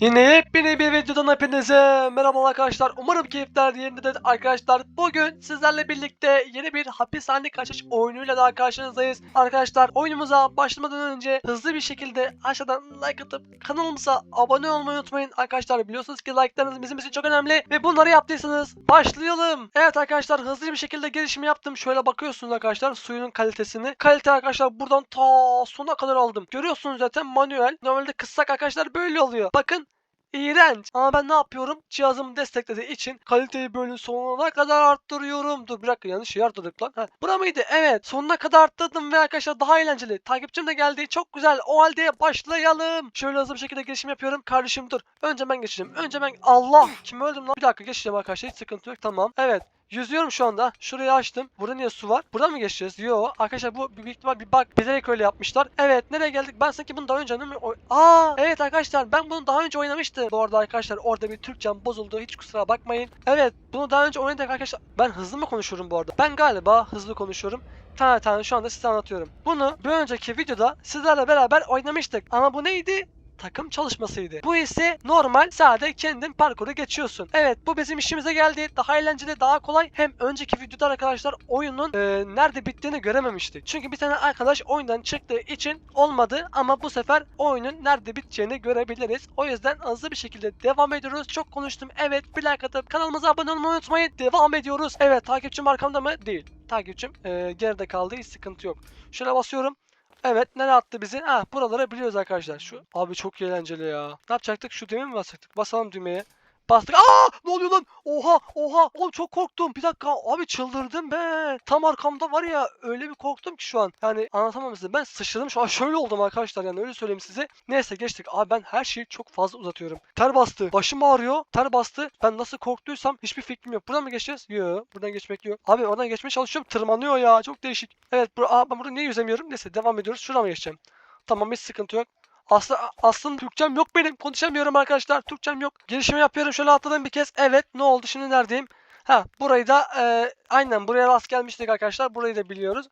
Yine yepyeni bir videodan hepinize merhaba arkadaşlar. Umarım keyifler yerindedir arkadaşlar. Bugün sizlerle birlikte yeni bir hapishane kaçış oyunuyla daha karşınızdayız. Arkadaşlar oyunumuza başlamadan önce hızlı bir şekilde aşağıdan like atıp kanalımıza abone olmayı unutmayın. Arkadaşlar biliyorsunuz ki like'larınız bizim için çok önemli ve bunları yaptıysanız başlayalım. Evet arkadaşlar hızlı bir şekilde gelişimi yaptım. Şöyle bakıyorsunuz arkadaşlar suyunun kalitesini. Kalite arkadaşlar buradan ta sona kadar aldım. Görüyorsunuz zaten manuel. Normalde kıssak arkadaşlar böyle oluyor. Bakın İğrenç. Ama ben ne yapıyorum? Cihazım desteklediği için kaliteyi böyle sonuna kadar arttırıyorum. Dur bir dakika yanlış yer arttırdık lan. Ha, bura mıydı? Evet. Sonuna kadar arttırdım ve arkadaşlar daha eğlenceli. Takipçim de geldi. Çok güzel. O halde başlayalım. Şöyle hızlı bir şekilde geçişim yapıyorum. Kardeşim dur. Önce ben geçeceğim. Önce ben... Allah! Kim öldüm lan? Bir dakika geçeceğim arkadaşlar. Hiç sıkıntı yok. Tamam. Evet. Yüzüyorum şu anda. Şurayı açtım. Burada niye su var? Buradan mı geçeceğiz? Yo. Arkadaşlar bu büyük ihtimal bir bak. Bilerek öyle yapmışlar. Evet. Nereye geldik? Ben sanki bunu daha önce değil mi? oy- Aa! Evet arkadaşlar ben bunu daha önce oynamıştım. Bu arada arkadaşlar orada bir Türkçem bozuldu. Hiç kusura bakmayın. Evet. Bunu daha önce oynadık arkadaşlar. Ben hızlı mı konuşuyorum bu arada? Ben galiba hızlı konuşuyorum. Tane tane şu anda size anlatıyorum. Bunu bir önceki videoda sizlerle beraber oynamıştık. Ama bu neydi? Takım çalışmasıydı. Bu ise normal sadece kendin parkuru geçiyorsun. Evet bu bizim işimize geldi. Daha eğlenceli, daha kolay. Hem önceki videoda arkadaşlar oyunun e, nerede bittiğini görememiştik. Çünkü bir tane arkadaş oyundan çıktığı için olmadı ama bu sefer oyunun nerede biteceğini görebiliriz. O yüzden hızlı bir şekilde devam ediyoruz. Çok konuştum. Evet bir like atıp kanalımıza abone olmayı unutmayın. Devam ediyoruz. Evet takipçim arkamda mı? Değil. Takipçim e, geride kaldı. Hiç sıkıntı yok. Şuna basıyorum. Evet nereye attı bizi? Ha buralara biliyoruz arkadaşlar. Şu abi çok eğlenceli ya. Ne yapacaktık? Şu düğmeye mi basacaktık? Basalım düğmeye. Bastık. Aa! Ne oluyor lan? Oha! Oha! Oğlum çok korktum. Bir dakika. Abi çıldırdım be. Tam arkamda var ya öyle bir korktum ki şu an. Yani anlatamam size. Ben sıçradım şu an. Şöyle oldum arkadaşlar yani öyle söyleyeyim size. Neyse geçtik. Abi ben her şeyi çok fazla uzatıyorum. Ter bastı. Başım ağrıyor. Ter bastı. Ben nasıl korktuysam hiçbir fikrim yok. Buradan mı geçeceğiz? Yok. Buradan geçmek yok. Abi oradan geçmeye çalışıyorum. Tırmanıyor ya. Çok değişik. Evet. Bur Aa, ben burada niye yüzemiyorum? Neyse devam ediyoruz. Şuradan mı geçeceğim? Tamam hiç sıkıntı yok. Aslında aslında Türkçem yok benim. Konuşamıyorum arkadaşlar. Türkçem yok. Girişimi yapıyorum. Şöyle atladım bir kez. Evet. Ne oldu? Şimdi neredeyim? Ha burayı da e, aynen buraya rast gelmiştik arkadaşlar. Burayı da biliyoruz.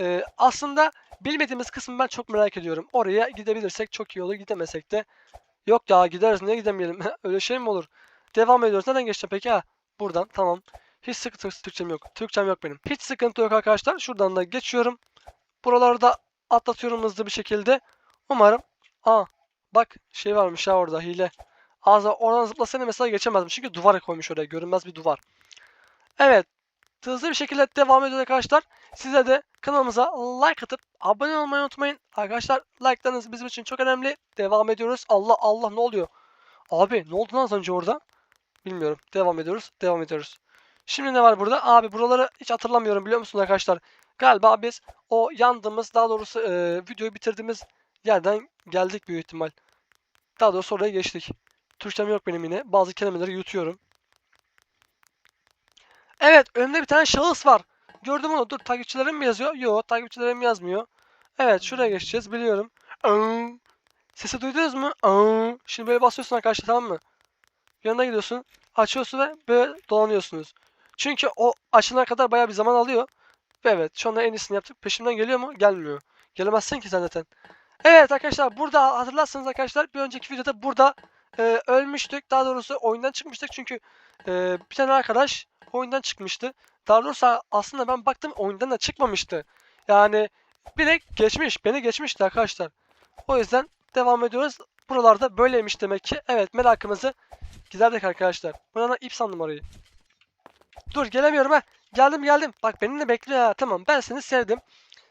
E, aslında bilmediğimiz kısmı ben çok merak ediyorum. Oraya gidebilirsek çok iyi olur. Gidemesek de yok ya gideriz. Niye gidemeyelim? Öyle şey mi olur? Devam ediyoruz. Neden geçeceğim peki? Ha buradan. Tamam. Hiç sıkıntı Türkçem yok. Türkçem yok benim. Hiç sıkıntı yok arkadaşlar. Şuradan da geçiyorum. Buraları da atlatıyorum hızlı bir şekilde. Umarım Aa bak şey varmış ya orada hile. Ağzı oradan zıplasana mesela geçemezdim. Çünkü duvar koymuş oraya. Görünmez bir duvar. Evet. Hızlı bir şekilde devam ediyoruz arkadaşlar. Size de kanalımıza like atıp abone olmayı unutmayın. Arkadaşlar like'larınız bizim için çok önemli. Devam ediyoruz. Allah Allah ne oluyor? Abi ne oldu lan az önce orada? Bilmiyorum. Devam ediyoruz. Devam ediyoruz. Şimdi ne var burada? Abi buraları hiç hatırlamıyorum biliyor musunuz arkadaşlar? Galiba biz o yandığımız daha doğrusu e, videoyu bitirdiğimiz yerden geldik büyük ihtimal. Daha doğrusu oraya geçtik. Türkçem yok benim yine. Bazı kelimeleri yutuyorum. Evet önümde bir tane şahıs var. Gördüm onu. Dur takipçilerim mi yazıyor? Yok takipçilerim yazmıyor. Evet şuraya geçeceğiz biliyorum. Sesi duydunuz mu? Şimdi böyle basıyorsun arkadaşlar tamam mı? Yanına gidiyorsun. Açıyorsun ve böyle dolanıyorsunuz. Çünkü o açılana kadar bayağı bir zaman alıyor. Ve evet şu anda en iyisini yaptık. Peşimden geliyor mu? Gelmiyor. Gelemezsin ki sen zaten. Evet arkadaşlar burada hatırlarsanız arkadaşlar bir önceki videoda burada e, ölmüştük. Daha doğrusu oyundan çıkmıştık çünkü e, bir tane arkadaş oyundan çıkmıştı. Daha doğrusu aslında ben baktım oyundan da çıkmamıştı. Yani direkt geçmiş. Beni geçmişti arkadaşlar. O yüzden devam ediyoruz. Buralarda böyleymiş demek ki. Evet merakımızı giderdik arkadaşlar. Buradan ip sandım orayı. Dur gelemiyorum ha. Geldim geldim. Bak beni de bekliyor ha. Tamam ben seni sevdim.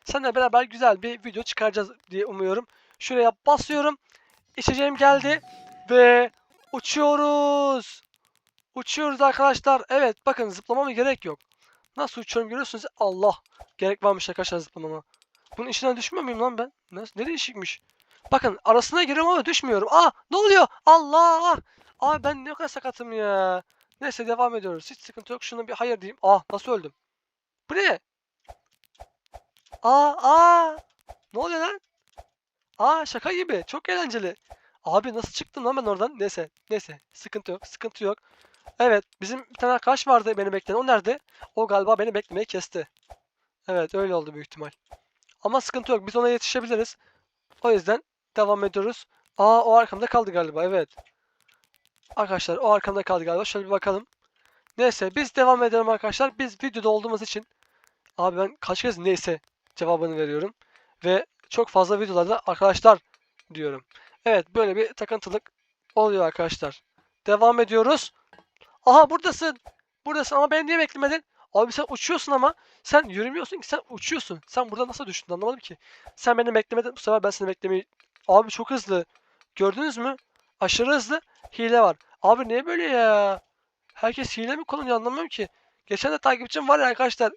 Seninle beraber güzel bir video çıkaracağız diye umuyorum. Şuraya basıyorum. İçeceğim geldi. Ve uçuyoruz. Uçuyoruz arkadaşlar. Evet bakın zıplamama gerek yok. Nasıl uçuyorum görüyorsunuz. Allah. Gerek varmış arkadaşlar zıplamama. Bunun içinden düşmüyor muyum lan ben? Nasıl? Ne değişikmiş. Bakın arasına giriyorum ama düşmüyorum. Aa ne oluyor? Allah. Abi ben ne kadar sakatım ya. Neyse devam ediyoruz. Hiç sıkıntı yok. Şuna bir hayır diyeyim. Ah nasıl öldüm? Bu ne? Aa aa. Ne oluyor lan? Aa şaka gibi. Çok eğlenceli. Abi nasıl çıktım lan ben oradan? Neyse. Neyse. Sıkıntı yok. Sıkıntı yok. Evet. Bizim bir tane arkadaş vardı beni bekleyen. O nerede? O galiba beni beklemeyi kesti. Evet öyle oldu büyük ihtimal. Ama sıkıntı yok. Biz ona yetişebiliriz. O yüzden devam ediyoruz. Aa o arkamda kaldı galiba. Evet. Arkadaşlar o arkamda kaldı galiba. Şöyle bir bakalım. Neyse biz devam edelim arkadaşlar. Biz videoda olduğumuz için abi ben kaç kez neyse cevabını veriyorum. Ve çok fazla videolarda arkadaşlar diyorum. Evet böyle bir takıntılık oluyor arkadaşlar. Devam ediyoruz. Aha buradasın. Buradasın ama beni niye beklemedin? Abi sen uçuyorsun ama sen yürümüyorsun ki sen uçuyorsun. Sen burada nasıl düştün anlamadım ki. Sen beni beklemedin bu sefer ben seni beklemeyi... Abi çok hızlı. Gördünüz mü? Aşırı hızlı. Hile var. Abi niye böyle ya? Herkes hile mi kullanıyor anlamıyorum ki. Geçen de takipçim var ya arkadaşlar.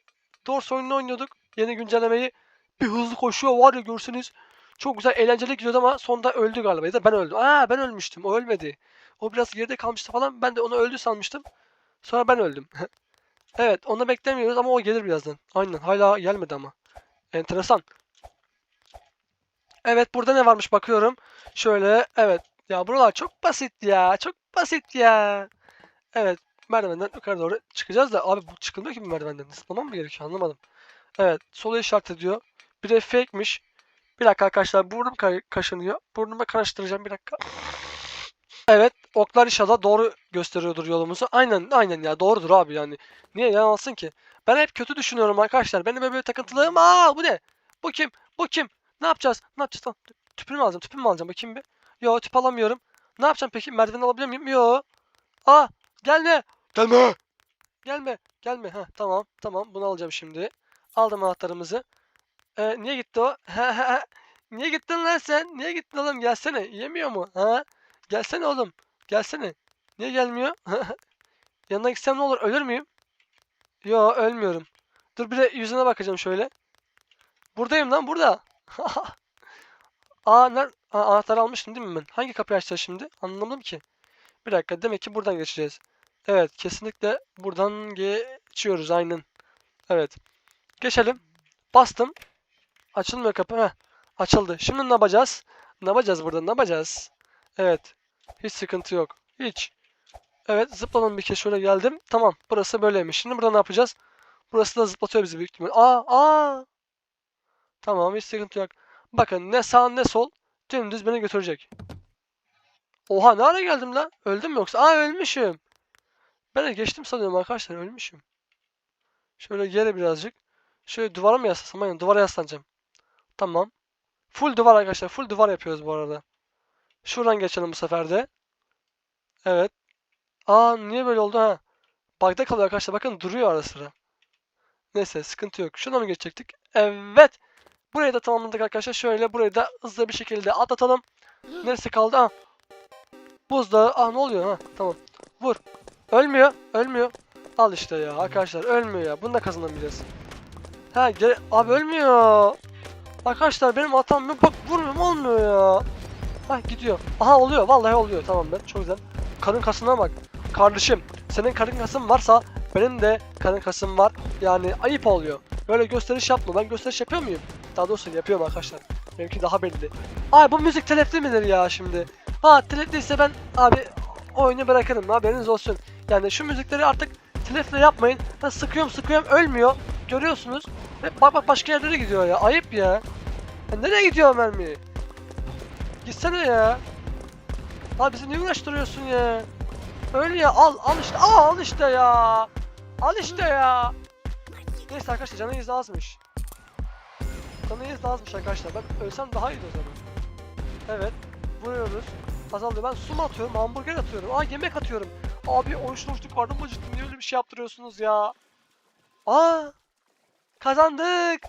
Dors oyununu oynuyorduk. Yeni güncellemeyi. Bir hızlı koşuyor var ya görseniz. Çok güzel eğlenceli gidiyordu ama sonunda öldü galiba. Ya da ben öldüm. Aa ben ölmüştüm. O ölmedi. O biraz geride kalmıştı falan. Ben de onu öldü sanmıştım. Sonra ben öldüm. evet onu beklemiyoruz ama o gelir birazdan. Aynen hala gelmedi ama. Enteresan. Evet burada ne varmış bakıyorum. Şöyle evet. Ya buralar çok basit ya. Çok basit ya. Evet merdivenden yukarı doğru çıkacağız da abi bu çıkılmıyor ki bu merdivenden. Zıplamam mı gerekiyor anlamadım. Evet sola işaret ediyor. Bir de fake'miş. Bir dakika arkadaşlar burnum ka- kaşınıyor. Burnumu karıştıracağım bir dakika. Evet oklar inşallah doğru gösteriyordur yolumuzu. Aynen aynen ya doğrudur abi yani. Niye yanılsın ki? Ben hep kötü düşünüyorum arkadaşlar. Benim böyle takıntılığım. Aa bu ne? Bu kim? Bu kim? Ne yapacağız? Ne yapacağız lan? Tüpünü mü alacağım? Tüpümü mü alacağım? Bakayım bir. Yo tüp alamıyorum. Ne yapacağım peki? Merdiven alabilir miyim? Yo. Aa gelme. Gelme. Gelme. Gelme. Ha tamam. Tamam. Bunu alacağım şimdi. Aldım anahtarımızı. Ee, niye gitti o? niye gittin lan sen? Niye gittin oğlum? Gelsene. Yemiyor mu? Ha? Gelsene oğlum. Gelsene. Niye gelmiyor? Yanına gitsem ne olur? Ölür müyüm? Yo ölmüyorum. Dur bir de yüzüne bakacağım şöyle. Buradayım lan burada. Aa, ner Aa, anahtarı almıştım değil mi ben? Hangi kapıyı açacağız şimdi? Anlamadım ki. Bir dakika demek ki buradan geçeceğiz. Evet kesinlikle buradan geçiyoruz aynen. Evet. Geçelim. Bastım. Açılmıyor kapı. Heh. Açıldı. Şimdi ne yapacağız? Ne yapacağız burada? Ne yapacağız? Evet. Hiç sıkıntı yok. Hiç. Evet zıpladım bir kez şöyle geldim. Tamam burası böyleymiş. Şimdi burada ne yapacağız? Burası da zıplatıyor bizi büyük ihtimal. Aa aa. Tamam hiç sıkıntı yok. Bakın ne sağ ne sol dümdüz beni götürecek. Oha nereye geldim lan? Öldüm mü yoksa? Aa ölmüşüm. Ben de geçtim sanıyorum arkadaşlar ölmüşüm. Şöyle geri birazcık. Şöyle duvara mı yaslasam? Aynen duvara yaslanacağım. Tamam. Full duvar arkadaşlar. Full duvar yapıyoruz bu arada. Şuradan geçelim bu sefer de. Evet. Aa niye böyle oldu ha? Bug'da kalıyor arkadaşlar. Bakın duruyor ara sıra. Neyse sıkıntı yok. Şuna mı geçecektik? Evet. Burayı da tamamladık arkadaşlar. Şöyle burayı da hızlı bir şekilde atlatalım. Neresi kaldı? Ah. Buzdağı. Ah ne oluyor? Ha tamam. Vur. Ölmüyor. Ölmüyor. Al işte ya arkadaşlar ölmüyor ya. Bunu da kazanamayacağız. Ha gel abi ölmüyor. Arkadaşlar benim hatam yok. Bak vurmuyorum olmuyor ya. Ha gidiyor. Aha oluyor. Vallahi oluyor. Tamam ben. Çok güzel. Karın kasına bak. Kardeşim senin karın kasın varsa benim de karın kasım var. Yani ayıp oluyor. Böyle gösteriş yapma. Ben gösteriş yapıyor muyum? Daha doğrusu yapıyorum arkadaşlar. Benimki daha belli. Ay bu müzik telefli midir ya şimdi? Ha telefliyse ben abi oyunu bırakırım haberiniz olsun. Yani şu müzikleri artık telefle yapmayın. Ben sıkıyorum sıkıyorum ölmüyor. Görüyorsunuz. Ve bak bak başka yerlere gidiyor ya. Ayıp ya. ya nereye gidiyor mermi? Gitsene ya. Abi bizi niye uğraştırıyorsun ya? Öyle ya al al işte Aa, al işte ya. Al işte ya. Neyse arkadaşlar canı iz azmış. Canı iz azmış arkadaşlar. Ben ölsem daha iyiydi o zaman. Evet. Vuruyoruz. Azalıyor. Ben su mu atıyorum? Hamburger atıyorum. Aa yemek atıyorum. Abi oruçlu oruçlu karnım acıktı. Niye öyle bir şey yaptırıyorsunuz ya? Aa! Kazandık.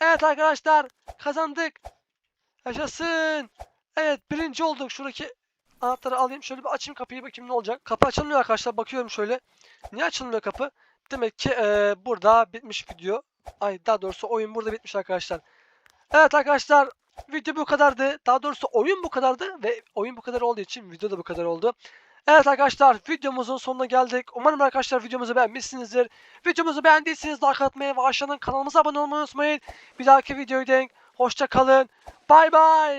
Evet arkadaşlar. Kazandık. Yaşasın. Evet birinci olduk. Şuradaki anahtarı alayım. Şöyle bir açayım kapıyı bakayım ne olacak. Kapı açılmıyor arkadaşlar. Bakıyorum şöyle. Niye açılmıyor kapı? Demek ki eee, burada bitmiş video. Ay daha doğrusu oyun burada bitmiş arkadaşlar. Evet arkadaşlar video bu kadardı. Daha doğrusu oyun bu kadardı ve oyun bu kadar olduğu için video da bu kadar oldu. Evet arkadaşlar videomuzun sonuna geldik. Umarım arkadaşlar videomuzu beğenmişsinizdir. Videomuzu beğendiyseniz like atmayı ve aşağıdan kanalımıza abone olmayı unutmayın. Bir dahaki videoya denk. Hoşça kalın. Bay bay.